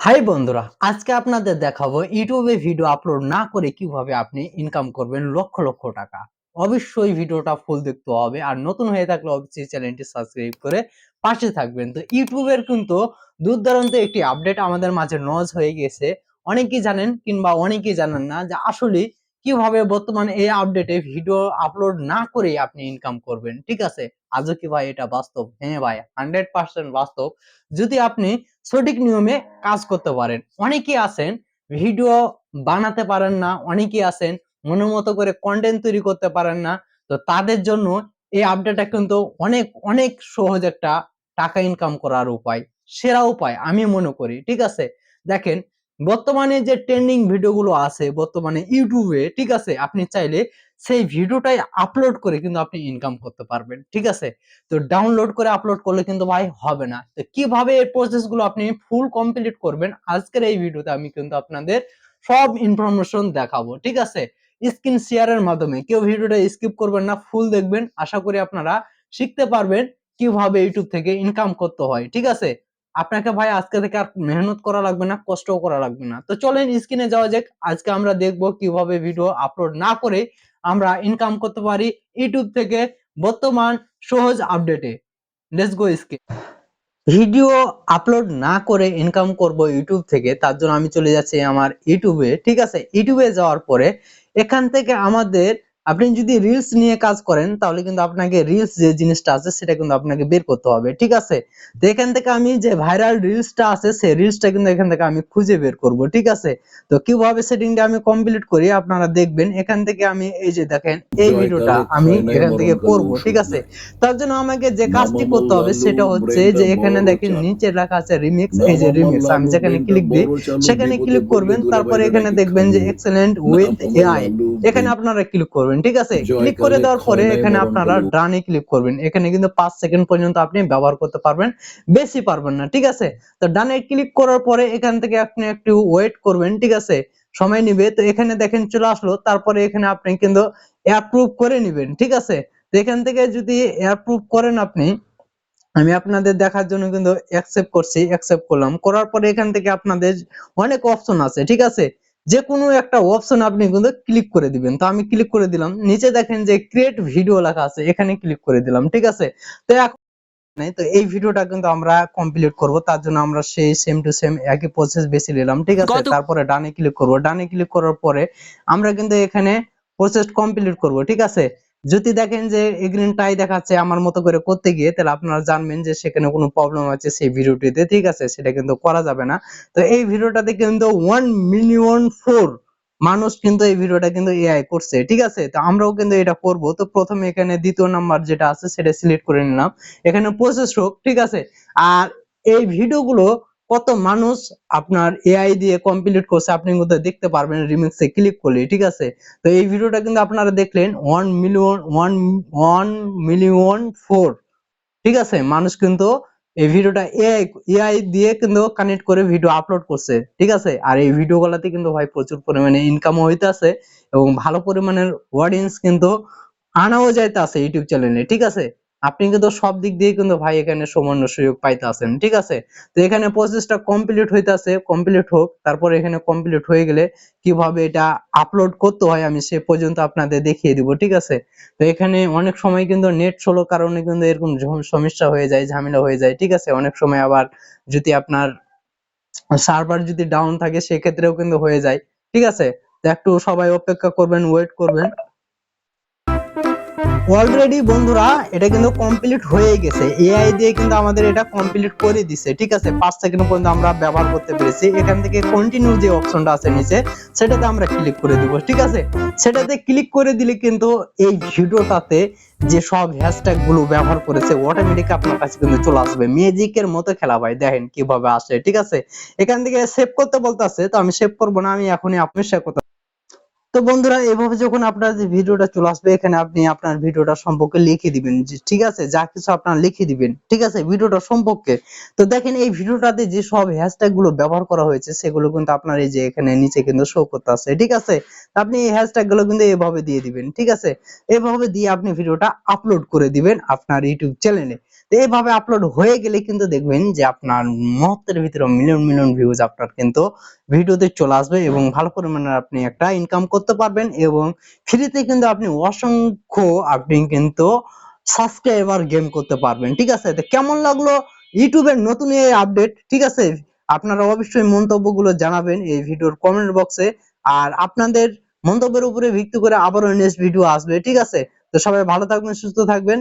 High বন্ধুরা, আজকে আপনাদের দেখাবো ইউটিউবে ভিডিও আপলোড না করে কীভাবে আপনি ইনকাম করবেন লক্ষ লক্ষ টাকা। অবশ্যই ভিডিওটা ফুল দেখতে হবে আর নতুন হয়ে থাকলে অবশ্যই চ্যানেলটি সাবস্ক্রাইব করে পাশে থাকবেন। তো ইউটিউবের কিন্তু দুর্দান্ত একটি আপডেট আমাদের মাঝে নজ হয়ে গেছে। অনেকেই জানেন কিংবা অনেকেই জানেন না যে আসলে কীভাবে বর্তমানে এই আপডেটে ভিডিও আপলোড না করে আপনি ইনকাম করবেন? ঠিক আছে? আজও কি ভাই এটা বাস্তব? হ্যাঁ ভাই হান্ড্রেড পার্সেন্ট বাস্তব। যদি আপনি সঠিক নিয়মে কাজ করতে পারেন, অনেকেই আছেন ভিডিও বানাতে পারেন না, অনেকেই আছেন, মনের মতো করে কন্টেন্ট তৈরি করতে পারেন না, তো তাদের জন্য এই আপডেটটা কিন্তু অনেক অনেক সহজ একটা টাকা ইনকাম করার উপায়, সেরা উপায় আমি মনে করি। ঠিক আছে? দেখেন বর্তমানে যে ট্রেন্ডিং ভিডিওগুলো আছে, বর্তমানে ইউটিউবে, ঠিক আছে? আপনি চাইলে সেই ভিডিওটাই আপলোড করে কিন্তু আপনি ইনকাম করতে পারবেন, ঠিক আছে? তো ডাউনলোড করে আপলোড করলে কিন্তু ভাই হবে না। তো কীভাবে এই প্রসেসগুলো আপনি ফুল কমপ্লিট করবেন? আজকের এই ভিডিওতে আমি কিন্তু আপনাদের সব ইনফরমেশন দেখাবো, ঠিক আছে? স্ক্রিন শেয়ারের মাধ্যমে। কেউ ভিডিওটা স্কিপ করবেন না ফুল দেখবেন। আশা করি আপনারা শিখতে পারবেন কীভাবে ইউটিউব থেকে ইনকাম করতে হয়, ঠিক আছে? আপনাকে ভাই আজকে থেকে আর মেহনত করা লাগবে না, কষ্টও করা লাগবে না। তো চলেন স্ক্রিনে যাওয়া যাক, আজকে আমরা দেখব কীভাবে ভিডিও আপলোড না করে আমরা ইনকাম করতে পারি ইউটিউব থেকে বর্তমান সহজ আপডেটে let's go skip video upload না করে ইনকাম করব ইউটিউব থেকে, তার জন্য আমি চলে যাচ্ছি আমার ইউটিউবে ঠিক আছে ইউটিউবে যাওয়ার পরে এখান থেকে আমাদের আপনি যদি রিলস নিয়ে কাজ করেন তাহলে কিন্তু আপনাকে রিলস যে জিনিসটা আছে সেটা কিন্তু আপনাকে বের করতে হবে ঠিক আছে? তো এখান থেকে আমি যে ভাইরাল রিলসটা আছে সেই রিলসটা কিন্তু এখান থেকে আমি খুঁজে বের করব ঠিক আছে? তো কীভাবে সেটিংটা আমি কমপ্লিট করি আপনারা দেখবেন এখান থেকে আমি এই যে দেখেন এই ভিডিওটা আমি এখান থেকে করব ঠিক আছে? তার জন্য আমাকে যে কাজটি করতে হবে সেটা হচ্ছে যে এখানে দেখেন নিচে লেখা আছে রিমিক্স এই যে রিমিক্স আমি যেখানে ক্লিক দিই সেখানে ক্লিক করবেন তারপরে এখানে দেখবেন যে এক্সেলেন্ট উইথ এআই এখানে আপনারা ক্লিক করবেন ঠিক আছে? ক্লিক করে দেওয়ার পরে এখানে আপনারা ডানে ক্লিক করবেন। এখানে কিন্তু পাঁচ সেকেন্ড পর্যন্ত আপনি ব্যবহার করতে পারবেন বেশি পারবেন না ঠিক আছে? তো ডানে ক্লিক করার পরে এখান থেকে আপনি একটু ওয়েট করবেন ঠিক আছে? সময় নিবে। তো এখানে দেখেন চলে আসলো তারপরে এখানে আপনি কিন্তু অ্যাপ্রুভ করে নেবেন ঠিক আছে? তো এখান থেকে যদি অ্যাপ্রুভ করেন আপনি আমি আপনাদের দেখার জন্য কিন্তু অ্যাকসেপ্ট করছি অ্যাকসেপ্ট করলাম। করার পরে এখান থেকে আপনাদের অনেক অপশন আছে ঠিক আছে? যে কোনো একটা অপশন আপনি কিন্তু ক্লিক করে দিবেন। তো আমি ক্লিক করে দিলাম। নিচে দেখেন যে ক্রিয়েট ভিডিও লেখা আছে এখানে ক্লিক করে দিলাম ঠিক আছে? তো এখন নাই তো এই ভিডিওটা কিন্তু আমরা কমপ্লিট করব। তার জন্য আমরা সেই সেম টু সেম একই প্রসেস বেশি নিলাম ঠিক আছে? তারপরে ডানে ক্লিক করব। ডানে ক্লিক করার পরে আমরা কিন্তু এখানে প্রসেস কমপ্লিট করব ঠিক আছে? যদি দেখেন যে এগ্রিন টাই দেখাচ্ছে আমার মতো করে করতে গিয়ে, তাহলে আপনারা জানবেন যে সেখানে কোনো প্রবলেম আছে সেই ভিডিওটিতে, ঠিক আছে? সেটা কিন্তু করা যাবে না। তো এই ভিডিওটাতে কিন্তু ওয়ান মিলিয়ন ফোর মানুষ কিন্তু এই ভিডিওটা কিন্তু এআই করছে, ঠিক আছে? তো আমরাও কিন্তু এটা করব। তো প্রথমে এখানে দ্বিতীয় নাম্বার যেটা আছে, সেটা সিলেক্ট করে নিলাম। এখানে প্রসেস হোক, ঠিক আছে? আর এই ভিডিওগুলো কত মানুষ আপনার এআই দিয়ে কমপ্লিট করছে আপনি কিন্তু দেখতে পারবেন রিমিক্সে ক্লিক করলে, ঠিক আছে? তো এই ভিডিওটা কিন্তু আপনারা দেখলেন one million one one million four ঠিক আছে? মানুষ কিন্তু এই ভিডিওটা এআই এআই দিয়ে কিন্তু কানেক্ট করে ভিডিও আপলোড করছে, ঠিক আছে? আর এই ভিডিও গুলাতে কিন্তু ভাই প্রচুর পরিমাণে ইনকামও হইতাছে এবং ভালো পরিমাণের অডিয়েন্স কিন্তু আনাও যাইতাছে ইউটিউব চ্যানেলে ঠিক আছে? আপনি কিন্তু সব দিক দিয়ে কিন্তু ভাই এখানে সমান সুযোগ পাইতাছেন ঠিক আছে? তো এখানে প্রসেসটা কমপ্লিট হইতাছে কমপ্লিট হোক, তারপর এখানে কমপ্লিট হয়ে গেলে কীভাবে এটা আপলোড করতে হয় আমি সে পর্যন্ত আপনাদের দেখিয়ে দিব, ঠিক আছে? তো এখানে অনেক সময় কিন্তু নেট স্লো কারণে কিন্তু এরকম সমস্যা হয়ে যায়, ঝামেলা হয়ে যায়, ঠিক আছে? অনেক সময় আবার যদি আপনার সার্ভার যদি ডাউন থাকে, সেক্ষেত্রেও কিন্তু হয়ে যায়, ঠিক আছে? একটু সবাই অপেক্ষা করবেন ওয়েট করবেন। অলরেডি বন্ধুরা, এটা কিন্তু কমপ্লিট হয়ে গেছে। এআই দিয়ে কিন্তু আমাদের এটা কমপ্লিট করে দিছে, ঠিক আছে? পাঁচ সেকেন্ড পর্যন্ত আমরা ব্যবহার করতে পেরেছি। এখান থেকে কন্টিনিউ যে অপশনটা আছে নিচে, সেটাতে আমরা ক্লিক করে দিব, ঠিক আছে? সেটাতে ক্লিক করে দিলে কিন্তু এই ভিডিওটাতে যে সব হ্যাশট্যাগগুলো ব্যবহার করেছে অটোমেটিক আপনার কাছে কিন্তু চলে আসবে। ম্যাজিকের মতো খেলা ভাই, দেখেন কীভাবে আসে, ঠিক আছে? এখান থেকে সেভ করতে বলতেছে, তো আমি সেভ করব না, আমি এখনই আপনি শেয়ার করতে তো বন্ধুরা, এভাবে যখন আপনার যে ভিডিওটা চলে আসবে, এখানে আপনি আপনার ভিডিওটা সম্পর্কে লিখে দিবেন। ঠিক আছে, যা কিছু আপনার লিখে দিবেন, ঠিক আছে, ভিডিওটা সম্পর্কে। তো দেখেন, এই ভিডিওটাতে যে সব হ্যাশট্যাগগুলো ব্যবহার করা হয়েছে, সেগুলো কিন্তু আপনার এই যে এখানে নিচে কিন্তু শো করতে আছে, ঠিক আছে? আপনি এই হ্যাশট্যাগগুলো কিন্তু এভাবে দিয়ে দিবেন, ঠিক আছে? এভাবে দিয়ে আপনি ভিডিওটা আপলোড করে দিবেন আপনার ইউটিউব চ্যানেলে তো এইভাবে আপলোড হয়ে গেলে কিন্তু দেখবেন যে আপনার মুহূর্তের ভিতরে মিলিয়ন মিলিয়ন ভিউজ আপনার কিন্তু ভিডিওতে চলে আসবে এবং ভালো পরিমাণে আপনি একটা ইনকাম করতে পারবেন এবং ফ্রিতে কিন্তু আপনি অসংখ্য আপনি কিন্তু সাবস্ক্রাইবার গেম করতে পারবেন, ঠিক আছে? তো কেমন লাগল ইউটিউবের নতুন এই আপডেট ঠিক আছে? আপনারা অবশ্যই মন্তব্যগুলো জানাবেন এই ভিডিওর কমেন্ট বক্সে আর আপনাদের মন্তব্যের উপরে ভিত্তি করে আবারও নেক্সট ভিডিও আসবে, ঠিক আছে? তো সবাই ভালো থাকবেন, সুস্থ থাকবেন।